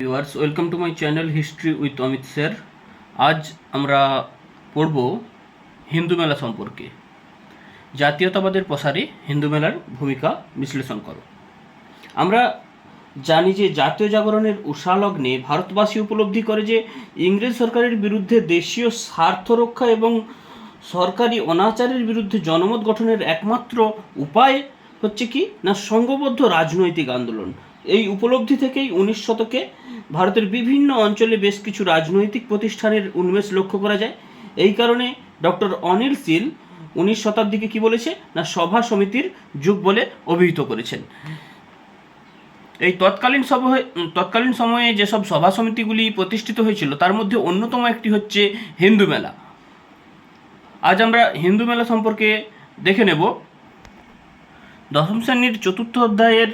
Viewers welcome to my channel history with Amit sir আজ আমরা পড়ব হিন্দু মেলা সম্পর্কে। জাতীয়তাবাদের প্রসারে হিন্দু মেলার ভূমিকা বিশ্লেষণ করো। আমরা জানি যে জাতীয় জাগরণের উষালগ্নে ভারতবাসী উপলব্ধি করে যে ইংরেজ সরকারের বিরুদ্ধে দেশীয় স্বার্থ রক্ষা এবং সরকারি অনাচারের বিরুদ্ধে জনমত গঠনের একমাত্র উপায় হচ্ছে কি না সংঘবদ্ধ রাজনৈতিক আন্দোলন? এই উপলব্ধি থেকেই উনিশ শতকে ভারতের বিভিন্ন অঞ্চলে বেশ কিছু রাজনৈতিক প্রতিষ্ঠানের উন্মেষ লক্ষ্য করা যায়। এই কারণে ডক্টর অনিল সিল উনিশ শতাব্দীকে কি বলেছে? না, সভা সমিতির যুগ বলে অভিহিত করেছেন। এই তৎকালীন সভায় তৎকালীন সময়ে যেসব সভা সমিতিগুলি প্রতিষ্ঠিত হয়েছিল, তার মধ্যে অন্যতম একটি হচ্ছে হিন্দু মেলা। আজ আমরা হিন্দু মেলা সম্পর্কে দেখে নেব। দশম শ্রেণির চতুর্থ অধ্যায়ের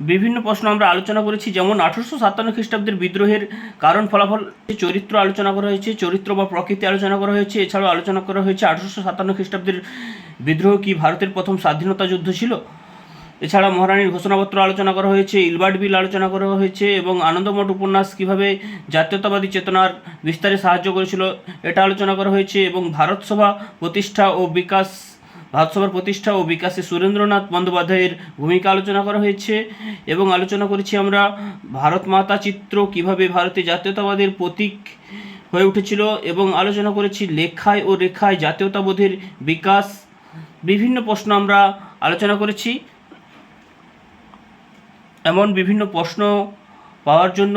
বিভিন্ন প্রশ্ন আমরা আলোচনা করেছি, যেমন আঠারোশো সাতান্ন খ্রিস্টাব্দের বিদ্রোহের কারণ ফলাফল, চরিত্র আলোচনা করা হয়েছে, চরিত্র বা প্রকৃতি আলোচনা করা হয়েছে, এছাড়াও আলোচনা করা হয়েছে আঠারোশো সাতান্ন খ্রিস্টাব্দের বিদ্রোহ কি ভারতের প্রথম স্বাধীনতা যুদ্ধ ছিল? এছাড়া মহারানীর ঘোষণাপত্র আলোচনা করা হয়েছে, ইলবার্ট বিল আলোচনা করা হয়েছে, এবং আনন্দমঠ উপন্যাস কীভাবে জাতীয়তাবাদী চেতনার বিস্তারে সাহায্য করেছিল, এটা আলোচনা করা হয়েছে, এবং ভারত সভা প্রতিষ্ঠা ও বিকাশ ভারত সভার প্রতিষ্ঠা ও বিকাশে সুরেন্দ্রনাথ বন্দ্যোপাধ্যায়ের ভূমিকা আলোচনা করা হয়েছে এবং আলোচনা করেছি আমরা ভারত মাতা চিত্র কীভাবে ভারতে জাতীয়তাবাদের প্রতীক হয়ে উঠেছিল এবং আলোচনা করেছি লেখায় ও রেখায় জাতীয়তাবোধের বিকাশ। বিভিন্ন প্রশ্ন আমরা আলোচনা করেছি। এমন বিভিন্ন প্রশ্ন পাওয়ার জন্য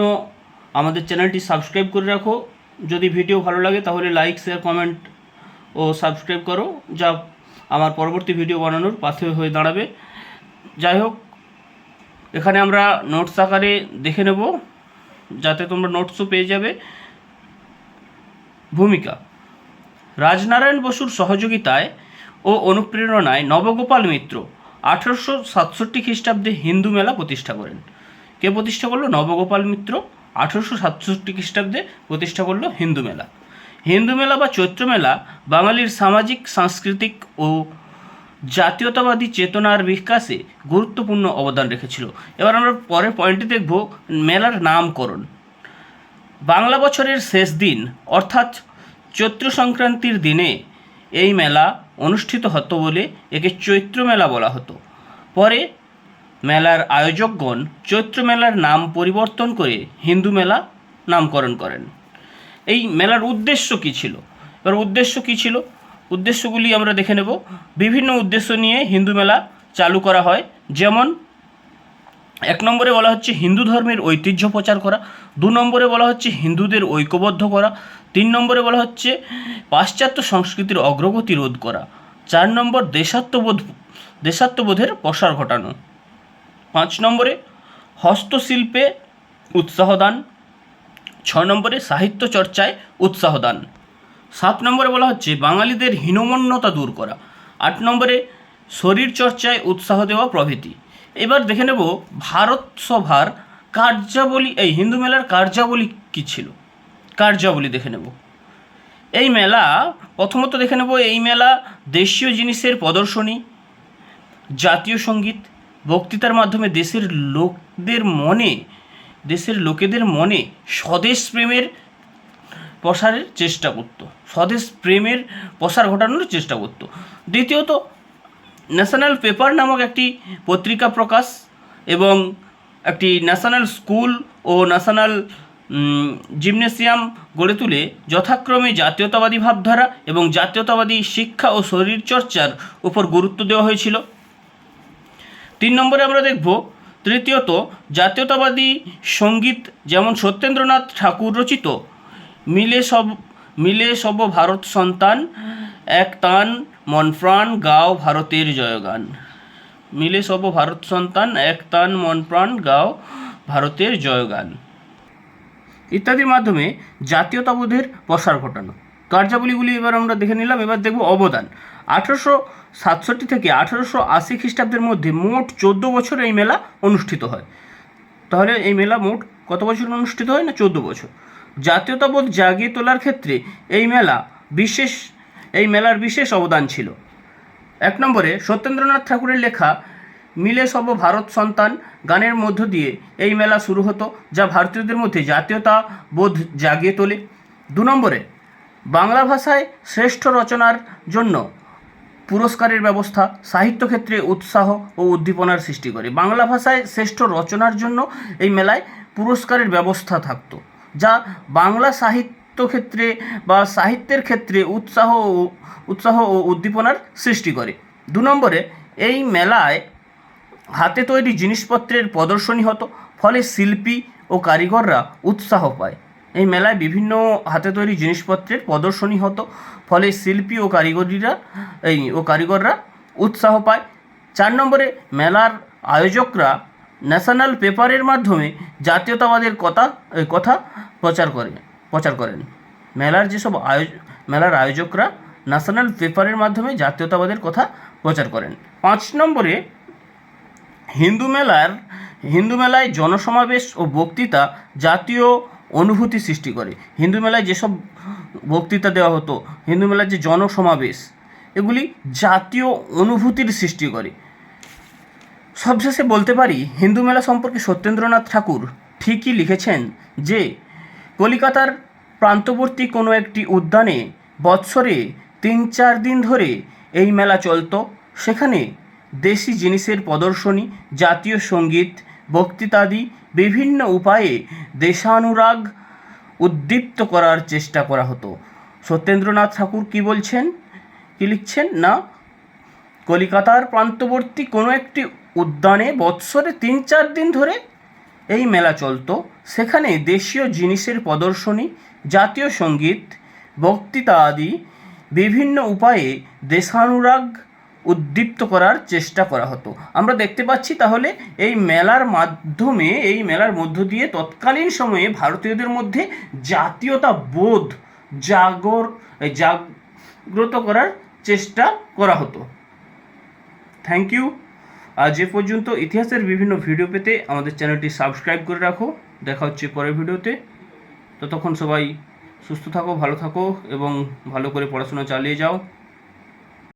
আমাদের চ্যানেলটি সাবস্ক্রাইব করে রাখো। যদি ভিডিও ভালো লাগে তাহলে লাইক, শেয়ার, কমেন্ট ও সাবস্ক্রাইব করো। যা আমার পরবর্তী ভিডিও বানানোর পাথে হয়ে দাঁড়াবে। যাই হোক এখানে আমরা নোটস আকারে দেখে নেব, যাতে তোমরা নোটসও পেয়ে যাবে। ভূমিকা, রাজনারায়ণ বসুর সহযোগিতায় ও অনুপ্রেরণায় নবগোপাল মিত্র আঠারোশো সাতষট্টি খ্রিস্টাব্দে হিন্দু মেলা প্রতিষ্ঠা করেন। কে প্রতিষ্ঠা করল? নবগোপাল মিত্র আঠারোশো সাতষট্টি খ্রিস্টাব্দে প্রতিষ্ঠা করল হিন্দু মেলা। হিন্দু মেলা বা চৈত্র মেলা বাঙালির সামাজিক, সাংস্কৃতিক ও জাতীয়তাবাদী চেতনার বিকাশে গুরুত্বপূর্ণ অবদান রেখেছিল। এবার আমরা পরের পয়েন্টে দেখব মেলার নামকরণ। বাংলা বছরের শেষ দিন, অর্থাৎ চৈত্র সংক্রান্তির দিনে এই মেলা অনুষ্ঠিত হতো বলে একে চৈত্র মেলা বলা হতো। পরে মেলার আয়োজকগণ চৈত্র মেলার নাম পরিবর্তন করে হিন্দু মেলা নামকরণ করেন। এই মেলার উদ্দেশ্য কী ছিল? এবার উদ্দেশ্য কী ছিল? উদ্দেশ্যগুলি আমরা দেখে নেব। বিভিন্ন উদ্দেশ্য নিয়ে হিন্দু মেলা চালু করা হয়। যেমন, এক নম্বরে বলা হচ্ছে হিন্দু ধর্মের ঐতিহ্য প্রচার করা, দু নম্বরে বলা হচ্ছে হিন্দুদের ঐক্যবদ্ধ করা, তিন নম্বরে বলা হচ্ছে পাশ্চাত্য সংস্কৃতির অগ্রগতি রোধ করা, চার নম্বর দেশাত্মবোধ, দেশাত্মবোধের প্রসার ঘটানো, পাঁচ নম্বরে হস্তশিল্পে উৎসাহ দান ছ নম্বরে সাহিত্য চর্চায় উৎসাহ দান। সাত নম্বরে বলা হচ্ছে বাঙালিদের হীনমন্যতা দূর করা। আট নম্বরে শরীর চর্চায় উৎসাহ দেওয়া প্রভৃতি। এবার দেখে নেব ভারত সভার কার্যাবলী, এই হিন্দু মেলার কার্যাবলী কী ছিল? কার্যাবলী দেখে নেব। এই মেলা, প্রথমত দেখে নেব এই মেলা দেশীয় জিনিসের প্রদর্শনী, জাতীয় সংগীত, বক্তৃতার মাধ্যমে দেশের লোকদের মনে দেশের লোকেদের মনে স্বদেশ প্রেমের প্রসারের চেষ্টা করতো। স্বদেশ প্রেমের প্রসার ঘটানোর চেষ্টা করতো। দ্বিতীয়ত ন্যাশনাল পেপার নামক একটি পত্রিকা প্রকাশ এবং একটি ন্যাশনাল স্কুল ও ন্যাশনাল জিমনেসিয়াম গড়ে তুলে যথাক্রমে জাতীয়তাবাদী ভাবধারা এবং জাতীয়তাবাদী শিক্ষা ও শরীরচর্চার উপর গুরুত্ব দেওয়া হয়েছিল। তিন নম্বরে আমরা দেখব তৃতীয়ত, জাতীয়তাবাদী সংগীত যেমন সত্যেন্দ্রনাথ ঠাকুর রচিত, মিলে সব মিলে সব ভারত সন্তান, এক তান, মন প্রাণ, গাও ভারতের জয়গান। মিলে সব ভারত সন্তান, এক তান, মন প্রাণ, গাও ভারতের জয়গান। ইত্যাদির মাধ্যমে জাতীয়তাবোধের প্রসার ঘটানো। কার্যাবলীগুলি এবার আমরা দেখে নিলাম। এবার দেখব অবদান। আঠারোশো সাতষট্টি থেকে আঠারোশো আশি খ্রিস্টাব্দের মধ্যে মোট চোদ্দ বছর এই মেলা অনুষ্ঠিত হয়। তাহলে এই মেলা মোট কত বছর অনুষ্ঠিত হয় না চোদ্দ বছর? জাতীয়তাবোধ জাগিয়ে তোলার ক্ষেত্রে এই মেলা বিশেষ, এই মেলার বিশেষ অবদান ছিল। এক নম্বরে সত্যেন্দ্রনাথ ঠাকুরের লেখা, মিলে সব ভারত সন্তান গানের মধ্য দিয়ে এই মেলা শুরু হতো, যা ভারতীয়দের মধ্যে জাতীয়তা বোধ জাগিয়ে তোলে। দু নম্বরে বাংলা ভাষায় শ্রেষ্ঠ রচনার জন্য পুরস্কারের ব্যবস্থা সাহিত্য ক্ষেত্রে উৎসাহ ও উদ্দীপনার সৃষ্টি করে। বাংলা ভাষায় শ্রেষ্ঠ রচনার জন্য এই মেলায় পুরস্কারের ব্যবস্থা থাকতো, যা বাংলা সাহিত্য ক্ষেত্রে বা সাহিত্যের ক্ষেত্রে উৎসাহ ও উৎসাহ ও উদ্দীপনার সৃষ্টি করে। দু নম্বরে, এই মেলায় হাতে তৈরি জিনিসপত্রের প্রদর্শনী হতো, ফলে শিল্পী ও কারিগররা উৎসাহ পায়। এই মেলায় বিভিন্ন হাতে তৈরি জিনিসপত্রের প্রদর্শনী হতো। ফলে শিল্পী ও কারিগরিরা, এই, ও কারিগররা উৎসাহ পায়। চার নম্বরে মেলার আয়োজকরা ন্যাশনাল পেপারের মাধ্যমে জাতীয়তাবাদের কথা কথা প্রচার করে, প্রচার করেন। মেলার যেসব আয়োজ, মেলার আয়োজকরা ন্যাশনাল পেপারের মাধ্যমে জাতীয়তাবাদের কথা প্রচার করেন। পাঁচ নম্বরে হিন্দু মেলার, হিন্দু মেলায় জনসমাবেশ ও বক্তৃতা জাতীয় অনুভূতি সৃষ্টি করে। হিন্দু মেলায় যেসব বক্তৃতা দেওয়া হতো, হিন্দু মেলার যে জনসমাবেশ, এগুলি জাতীয় অনুভূতির সৃষ্টি করে। সবশেষে বলতে পারি, হিন্দু মেলা সম্পর্কে সত্যেন্দ্রনাথ ঠাকুর ঠিকই লিখেছেন যে, কলিকাতার প্রান্তবর্তী কোনো একটি উদ্যানে বৎসরে তিন চার দিন ধরে এই মেলা চলতো। সেখানে দেশি জিনিসের প্রদর্শনী, জাতীয় সংগীত, বক্তৃতাদি বিভিন্ন উপায়ে দেশানুরাগ উদ্দীপ্ত করার চেষ্টা করা হতো। সত্যেন্দ্রনাথ ঠাকুর কি বলছেন? কি লিখছেন? না। কলিকাতার প্রান্তবর্তী কোনো একটি উদ্যানে বৎসরে তিন চার দিন ধরে এই মেলা চলতো। সেখানে দেশীয় জিনিসের প্রদর্শনী, জাতীয় সংগীত, বক্তৃতা আদি বিভিন্ন উপায়ে দেশানুরাগ উদ্দীপ্ত করার চেষ্টা করা হতো। আমরা দেখতে পাচ্ছি তাহলে এই মেলার মাধ্যমে, এই মেলার মধ্য দিয়ে তৎকালীন সময়ে ভারতীয়দের মধ্যে জাতীয়তা বোধ জাগর জাগ্রত করার চেষ্টা করা হতো। থ্যাংক ইউ আজ এ পর্যন্ত ইতিহাসের বিভিন্ন ভিডিও পেতে আমাদের চ্যানেলটি সাবস্ক্রাইব করে রাখো। দেখা হচ্ছে পরের ভিডিওতে ততক্ষণ সবাই সুস্থ থাকো, ভালো থাকো এবং ভালো করে পড়াশোনা চালিয়ে যাও।